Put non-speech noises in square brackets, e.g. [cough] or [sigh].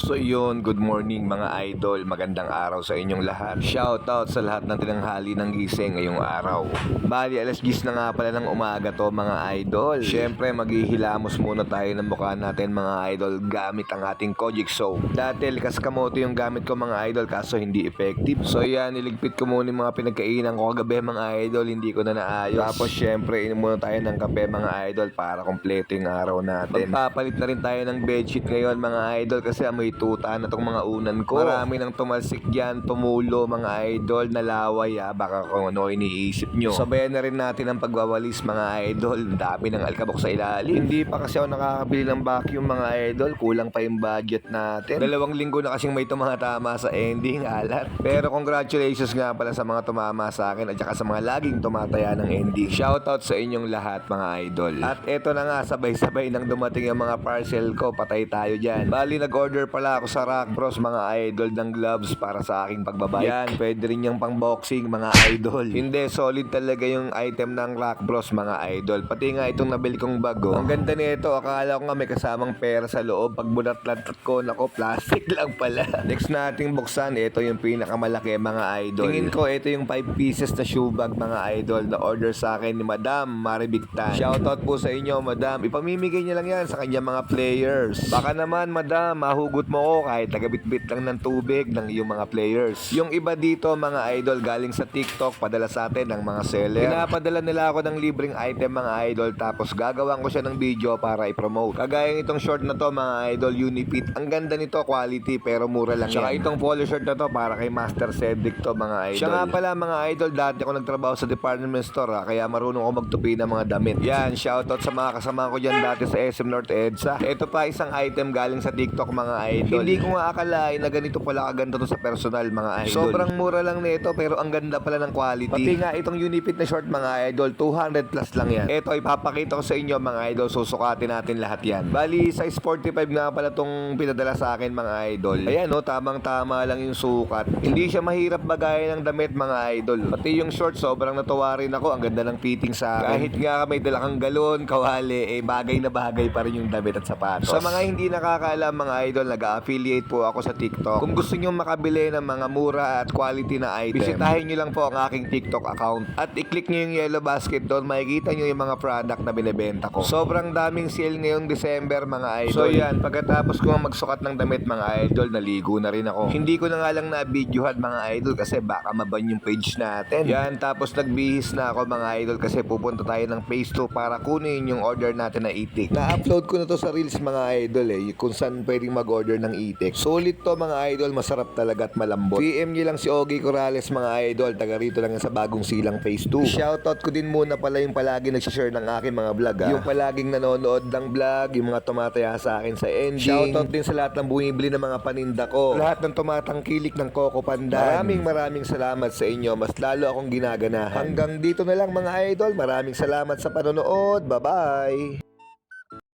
So yun, good morning mga idol. Magandang araw sa inyong lahat. Shoutout sa lahat ng tinanghali ng gising ngayong araw. Bali, alas 10 na nga pala ng umaga to mga idol. Siyempre, maghihilamos muna tayo ng mukha natin mga idol gamit ang ating Kojic Soap. Dati, likas kamote yung gamit ko mga idol kaso hindi effective. So yan, niligpit ko muna yung mga pinagkainan ko kagabi mga idol. Hindi ko na naayos. Tapos syempre, inom muna tayo ng kape mga idol para kompleto yung araw natin. Magpapalit na rin tayo ng bedsheet ngayon mga idol kasi amoy tuta na tong mga unan ko. Marami nang tumalsik dyan, tumulo mga idol, nalaway ah, baka kung ano iniisip nyo. Sabayan na rin natin ang pagwawalis mga idol, dami ng alkabok sa ilalim. Hindi pa kasi ako nakakabili ng vacuum mga idol, kulang pa yung budget natin. Dalawang linggo na kasing may tumatama sa ending, alat. Pero congratulations nga pala sa mga tumama sa akin at saka sa mga laging tumataya ng ending. Shoutout sa inyong lahat mga idol. At eto na nga, sabay-sabay nang dumating yung mga parcel ko, patay tayo dyan. Bali, nag-order pala ako sa Rock Bros mga idol ng gloves para sa aking pagbabike. Yan, pwede rin yung pang boxing mga idol. Hindi, solid talaga yung item ng Rock Bros mga idol. Pati nga itong nabili kong bago. Ang ganda nito, akala ko nga may kasamang pera sa loob. Pag bunat-lat ko, nako, plastic [laughs] lang pala. Next nating buksan, ito yung pinakamalaki mga idol. Tingin ko, ito yung 5 pieces na shoe bag mga idol na order sa akin ni Madam Maribigtan. Shoutout po sa inyo, Madam. Ipamimigay niya lang yan sa kanyang mga players. Baka naman, Madam, mahugot mo ko kahit tagabit-bit lang ng tubig ng iyong mga players. Yung iba dito, mga idol, galing sa TikTok, padala sa atin ng mga seller. Pinapadala nila ako ng libreng item, mga idol, tapos gagawan ko siya ng video para i-promote. Kagaya itong short na to, mga idol, Unifit. Ang ganda nito, quality, pero mura lang Tsaka yan. itong polo shirt na to, para kay Master Cedric to, mga idol. Siya nga pala, mga idol, dati ako nagtrabaho sa department store, ha, kaya marunong ako magtupi ng mga damit. Yan, shoutout sa mga kasama ko dyan dati sa SM North EDSA. Ito pa isang item galing sa TikTok, mga idol. Hindi ko nga akalain na ganito pala kaganda to sa personal, mga idol. Sobrang mura lang nito, pero ang ganda pala ng quality. Pati nga itong Unifit na short, mga idol, 200 plus lang yan. Ito, ipapakita ko sa inyo, mga idol, susukatin natin lahat yan. Bali, size 45 nga pala tong pinadala sa akin, mga idol. Ayan, no, tamang-tama lang yung sukat. Hindi siya mahirap bagayan ng damit, mga idol. Pati yung short, sobrang natuwa rin ako. Ang ganda ng fitting sa akin. Kahit nga may dala kang galon, kawali, eh, bagay na bagay pa rin yung damit at sapatos. Sa mga hindi nakakaalam, mga idol, nag-affiliate po ako sa TikTok. Kung gusto nyo makabili ng mga mura at quality na item, bisitahin nyo lang po ang aking TikTok account. At i-click nyo yung yellow basket doon, makikita nyo yung mga product na binibenta ko. Sobrang daming sale ngayong December, mga idol. So yan, pagkatapos ko magsukat ng damit, mga idol, naligo na rin ako. Hindi ko na nga lang na-videohan, mga idol, kasi baka maban yung page natin. Yan, tapos nagbihis na ako, mga idol, kasi pupunta tayo ng phase 2 para kunin yung order natin na itik. Na-upload ko na to sa Reels, mga idol, eh, kung saan pwedeng mag-order ng itik. Solid to, mga idol, masarap talaga at malambot. PM nyo lang si Ogie Corrales, mga idol, taga rito lang sa bagong silang phase 2. Shoutout ko din muna pala yung palagi nag-share ng aking mga vlog, ah. Yung palaging nanonood ng vlog, yung mga tumataya sa akin sa ending. Shoutout din sa lahat ng bumibili ng mga paninda ko. Lahat ng tumatangkilik ng Coco Pandan. Maraming maraming salamat sa inyo. Mas lalo akong ginaganahan. Hanggang dito na lang mga idol. Maraming salamat sa panonood. Bye-bye!